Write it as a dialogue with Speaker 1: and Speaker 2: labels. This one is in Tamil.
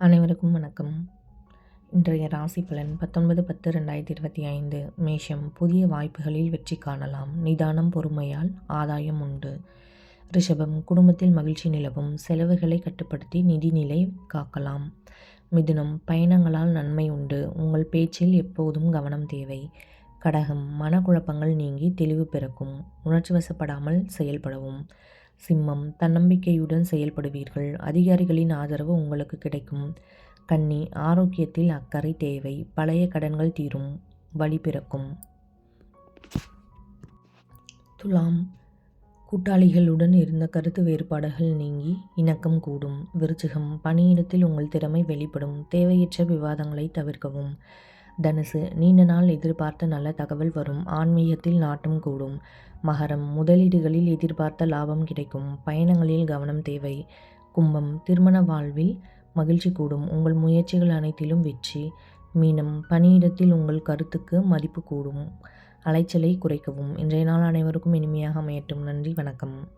Speaker 1: அனைவருக்கும் வணக்கம். இன்றைய ராசி பலன் பத்தொன்பது பத்து ரெண்டாயிரத்தி இருபத்தி ஐந்து. மேஷம் புதிய வாய்ப்புகளில் வெற்றி காணலாம். நிதானம் பொறுமையால் ஆதாயம் உண்டு. ரிஷபம் குடும்பத்தில் மகிழ்ச்சி நிலவும். செலவுகளை கட்டுப்படுத்தி நிதிநிலை காக்கலாம். மிதுனம் பயணங்களால் நன்மை உண்டு. உங்கள் பேச்சில் எப்போதும் கவனம் தேவை. கடகம் மனக்குழப்பங்கள் நீங்கி தெளிவு பிறக்கும். உணர்ச்சி வசப்படாமல் செயல்படவும். சிம்மம் தன்னம்பிக்கையுடன் செயல்படுவீர்கள். அதிகாரிகளின் ஆதரவு உங்களுக்கு கிடைக்கும். கன்னி ஆரோக்கியத்தில் அக்கறை தேவை. பழைய கடன்கள் தீரும். வழி பிறக்கும். துலாம் கூட்டாளிகளுடன் இருந்த கருத்து வேறுபாடுகள் நீங்கி இணக்கம் கூடும். விருச்சிகம் பணியிடத்தில் உங்கள் திறமை வெளிப்படும். தேவையற்ற விவாதங்களை தவிர்க்கவும். தனுசு நீண்ட நாள் எதிர்பார்த்த நல்ல தகவல் வரும். ஆன்மீகத்தில் நாட்டம் கூடும். மகரம் முதலீடுகளில் எதிர்பார்த்த லாபம் கிடைக்கும். பயணங்களில் கவனம் தேவை. கும்பம் திருமண வாழ்வில் மகிழ்ச்சி கூடும். உங்கள் முயற்சிகள் அனைத்திலும் வெற்றி. மீனம் பணியிடத்தில் உங்கள் கருத்துக்கு மதிப்பு கூடும். அலைச்சலை குறைக்கவும். இன்றைய நாள் அனைவருக்கும் இனிமையாக அமையட்டும். நன்றி வணக்கம்.